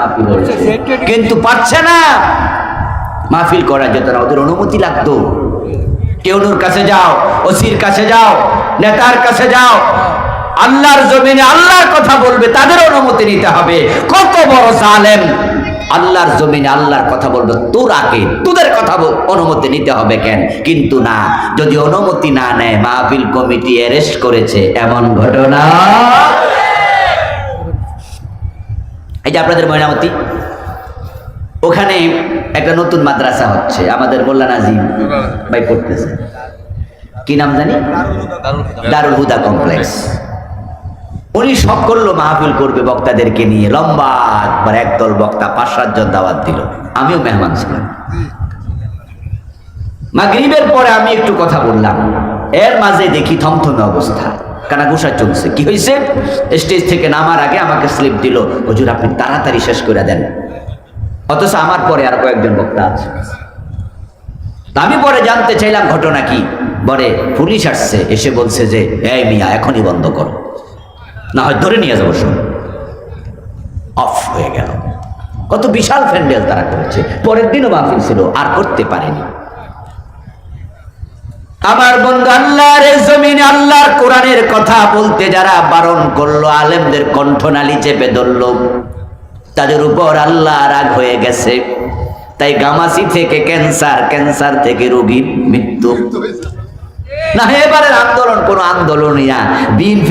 হয়েছে। কিন্তু পারছে না। মাহফিল করা যেত না ওদের অনুমতি লাগতো। কেউনুর কাছে যাও ওসির কাছে যাও নেতার কাছে যাও। আল্লাহর জমিনে আল্লাহর কথা বলবে তাদের অনুমতি নিতে হবে। কত বড় জালেম। আল্লাহর জমিনে আল্লাহর কথা বলবে তোর আগে তোদের কথা অনুমতি নিতে হবে কেন? কিন্তু না যদি অনুমতি না নেয় মাহফিল কমিটি অ্যারেস্ট করেছে। এমন ঘটনা যে আপনাদের ময়নামতি। ওখানে একটা নতুন মাদ্রাসা হচ্ছে, আমাদের মোল্লা নাজিম ভাই পড়তেছে। কি নাম জানি? দারুল হুদা কমপ্লেক্স। উনি সব করল মাহফিল করবে বক্তাদেরকে নিয়ে, লম্বা একবার একদল বক্তা পাঁচ সাতজন দাওয়াত দিল। আমিও মেহমান ছিলাম। মাগরিবের পরে আমি একটু কথা বললাম। এর মাঝে দেখি থমথমে অবস্থা। কানাঘুষা চলছে। কি হয়েছে স্টেজ থেকে নামার আগে আমাকে স্লিপ দিল। হুজুর, আপনি তাড়াতাড়ি শেষ করে দেন। অথচ আমার পরে আর কয়েকজন বক্তা আছে। আমি পরে জানতে চাইলাম ঘটনা কি? বলে পুলিশ আসছে, এসে বলছে যে, এই মিয়া, এখনই বন্ধ করো। না হয় ধরে নিয়ে যাব, শোন। অফ হয়ে গেল। কত বিশাল প্যান্ডেল তারা করেছে। পরের দিনও মাহফিল ছিল, আর করতে পারেনি। আমার বন্ধু আল্লাহর জমিনে আল্লাহর কোরআনের কথা বলতে যারা বারণ করল, আলেমদের কণ্ঠনালী চেপে ধরল। তাদের উপর আল্লাহ রাগ হয়ে গেছে। তাই গামাসি থেকে ক্যান্সার ক্যান্সার থেকে রোগী মৃত্যু। না, এবারের আন্দোলন কোনো আন্দোলন ইয়া বিএনপি